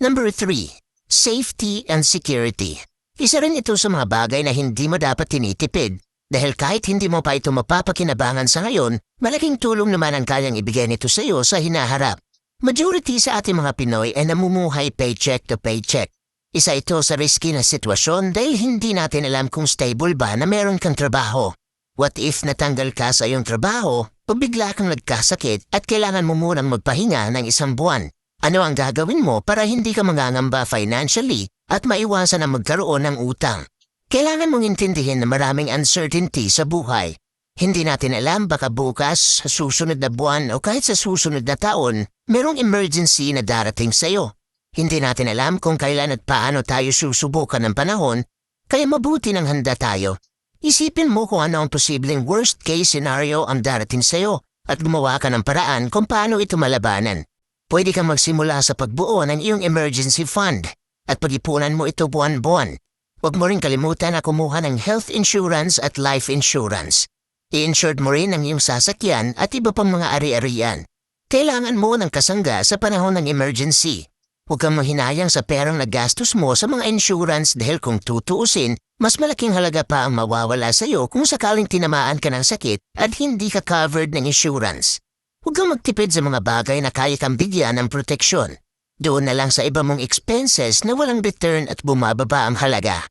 Number 3. Safety and security. Isa rin ito sa mga bagay na hindi mo dapat tinitipid dahil kahit hindi mo pa ito mapapakinabangan sa ngayon, malaking tulong naman ang kayang ibigay nito sa iyo sa hinaharap. Majority sa ating mga Pinoy ay namumuhay paycheck to paycheck. Isa ito sa risky na sitwasyon dahil hindi natin alam kung stable ba na meron kang trabaho. What if natanggal ka sa iyong trabaho o bigla kang nagkasakit at kailangan mo munang magpahinga ng isang buwan? Ano ang gagawin mo para hindi ka mangangamba financially at maiwasan ang magkaroon ng utang? Kailangan mong intindihin na maraming uncertainty sa buhay. Hindi natin alam baka bukas, sa susunod na buwan o kahit sa susunod na taon, merong emergency na darating sa iyo. Hindi natin alam kung kailan at paano tayo susubukan ng panahon, kaya mabuti ng handa tayo. Isipin mo kung ano ang posibleng worst case scenario ang darating sa iyo at gumawa ka ng paraan kung paano ito malabanan. Pwede kang magsimula sa pagbuo ng iyong emergency fund at pag-ipunan mo ito buwan-buwan. Huwag mo rin kalimutan na kumuha ng health insurance at life insurance. I-insured mo rin ang iyong sasakyan at iba pang mga ari-arian. Kailangan mo ng kasangga sa panahon ng emergency. Huwag kang mahinayang sa perang nagastos mo sa mga insurance dahil kung tutuusin, mas malaking halaga pa ang mawawala sa iyo kung sakaling tinamaan ka ng sakit at hindi ka covered ng insurance. Huwag kang magtipid sa mga bagay na kaya kang bigyan ng proteksyon. Doon na lang sa iba mong expenses na walang return at bumababa ang halaga.